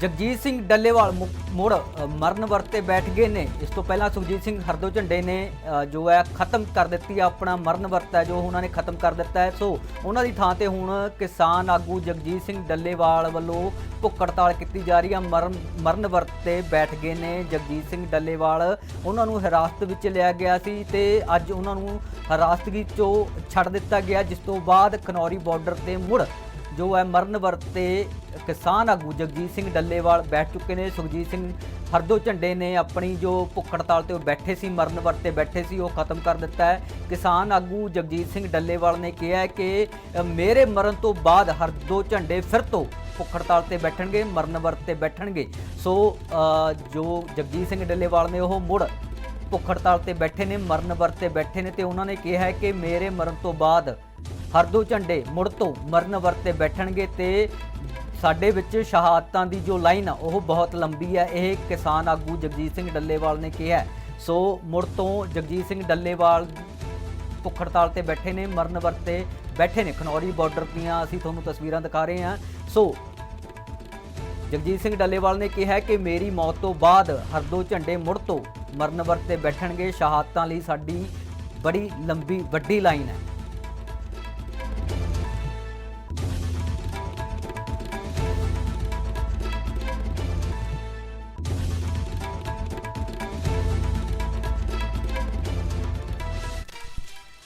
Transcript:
ਜਗਜੀਤ ਸਿੰਘ ਡੱਲੇਵਾਲ ਮੁੜ ਅ, ਮਰਨ ਵਰਤੇ ਬੈਠ ਗਏ ਨੇ। ਇਸ ਤੋਂ ਪਹਿਲਾਂ ਸੁਖਜੀਤ ਸਿੰਘ ਹਰਦੋ ਝੰਡੇ ਨੇ ਜੋ ਹੈ ਖਤਮ ਕਰ ਦਿੱਤੀ ਆਪਣਾ ਮਰਨ ਵਰਤਾ ਹੈ ਜੋ ਉਹਨਾਂ ਨੇ ਖਤਮ ਕਰ ਦਿੱਤਾ ਹੈ। ਸੋ ਉਹਨਾਂ ਦੀ ਥਾਂ ਤੇ ਹੁਣ ਕਿਸਾਨ ਆਗੂ ਜਗਜੀਤ ਸਿੰਘ ਡੱਲੇਵਾਲ ਵੱਲੋਂ ਭੁੱਖ ਹੜਤਾਲ ਕੀਤੀ ਜਾ ਰਹੀ ਹੈ ਮਰਨ ਮਰਨ ਵਰਤੇ ਬੈਠ ਗਏ ਨੇ ਜਗਜੀਤ ਸਿੰਘ ਡੱਲੇਵਾਲ। ਉਹਨਾਂ ਨੂੰ ਹਿਰਾਸਤ ਵਿੱਚ ਲਿਆ ਗਿਆ ਸੀ ਤੇ ਅੱਜ ਉਹਨਾਂ ਨੂੰ ਹਿਰਾਸਤਗੀ ਚੋਂ ਛੱਡ ਦਿੱਤਾ ਗਿਆ ਜਿਸ ਤੋਂ ਬਾਅਦ ਖਨੌਰੀ ਬਾਰਡਰ ਤੇ ਮੁੜ ਜੋ ਹੈ ਮਰਨ ਵਰਤੇ ਕਿਸਾਨ ਆਗੂ ਜਗਜੀਤ ਸਿੰਘ ਡੱਲੇਵਾਲ ਬੈਠ ਚੁੱਕੇ ਨੇ। ਸੁਖਜੀਤ ਸਿੰਘ ਹਰਦੋ ਝੰਡੇ ਨੇ ਆਪਣੀ ਜੋ ਭੁੱਖ ਹੜਤਾਲ ਤੇ ਉਹ ਬੈਠੇ ਸੀ, ਮਰਨ ਵਰਤੇ ਬੈਠੇ ਸੀ, ਉਹ ਖਤਮ ਕਰ ਦਿੱਤਾ ਹੈ। ਕਿਸਾਨ ਆਗੂ ਜਗਜੀਤ ਸਿੰਘ ਡੱਲੇਵਾਲ ਨੇ ਕਿਹਾ ਹੈ ਕਿ ਮੇਰੇ ਮਰਨ ਤੋਂ ਬਾਅਦ ਹਰਦੋ ਝੰਡੇ ਫਿਰ ਤੋਂ ਭੁੱਖ ਹੜਤਾਲ ਤੇ ਬੈਠਣਗੇ, ਮਰਨ ਵਰਤੇ ਬੈਠਣਗੇ। ਸੋ ਜੋ ਜਗਜੀਤ ਸਿੰਘ ਡੱਲੇਵਾਲ ਨੇ ਉਹ ਮੁੜ ਭੁੱਖ ਹੜਤਾਲ ਤੇ ਬੈਠੇ ਨੇ, ਮਰਨ ਵਰਤੇ ਬੈਠੇ ਨੇ ਤੇ ਉਹਨਾਂ ਨੇ ਕਿਹਾ ਹੈ ਕਿ ਮੇਰੇ ਮਰਨ ਤੋਂ ਬਾਅਦ ਹਰਦੋ ਝੰਡੇ ਮੁੜ ਤੋਂ ਮਰਨ ਵਰਤੇ ਬੈਠਣਗੇ ਤੇ ਸਾਡੇ ਵਿੱਚ ਸ਼ਹਾਦਤਾਂ ਦੀ ਜੋ ਲਾਈਨ ਆ, ਉਹ ਬਹੁਤ ਲੰਬੀ ਹੈ ਇਹ ਕਿਸਾਨ ਆਗੂ ਜਗਜੀਤ ਸਿੰਘ ਡੱਲੇਵਾਲ ਨੇ ਕਿਹਾ ਸੋ ਮੁੜ ਤੋਂ ਜਗਜੀਤ ਸਿੰਘ ਡੱਲੇਵਾਲ ਭੁੱਖ ਹੜਤਾਲ ਤੇ ਬੈਠੇ ਨੇ, ਮਰਨ ਵਰਤੇ ਬੈਠੇ ਨੇ। ਖਨੌਰੀ ਬਾਰਡਰ ਦੀਆਂ ਅਸੀਂ ਤੁਹਾਨੂੰ ਤਸਵੀਰਾਂ ਦਿਖਾ ਰਹੇ ਹਾਂ। ਸੋ ਜਗਜੀਤ ਸਿੰਘ ਡੱਲੇਵਾਲ ਨੇ ਕਿਹਾ ਕਿ ਮੇਰੀ ਮੌਤ ਤੋਂ ਬਾਅਦ ਹਰਦੋ ਝੰਡੇ ਮੁੜ ਤੋਂ ਮਰਨ ਵਰਤੇ ਬੈਠਣਗੇ। ਸ਼ਹਾਦਤਾਂ ਲਈ ਸਾਡੀ ਬੜੀ ਲੰਬੀ, ਵੱਡੀ ਲਾਈਨ ਹੈ।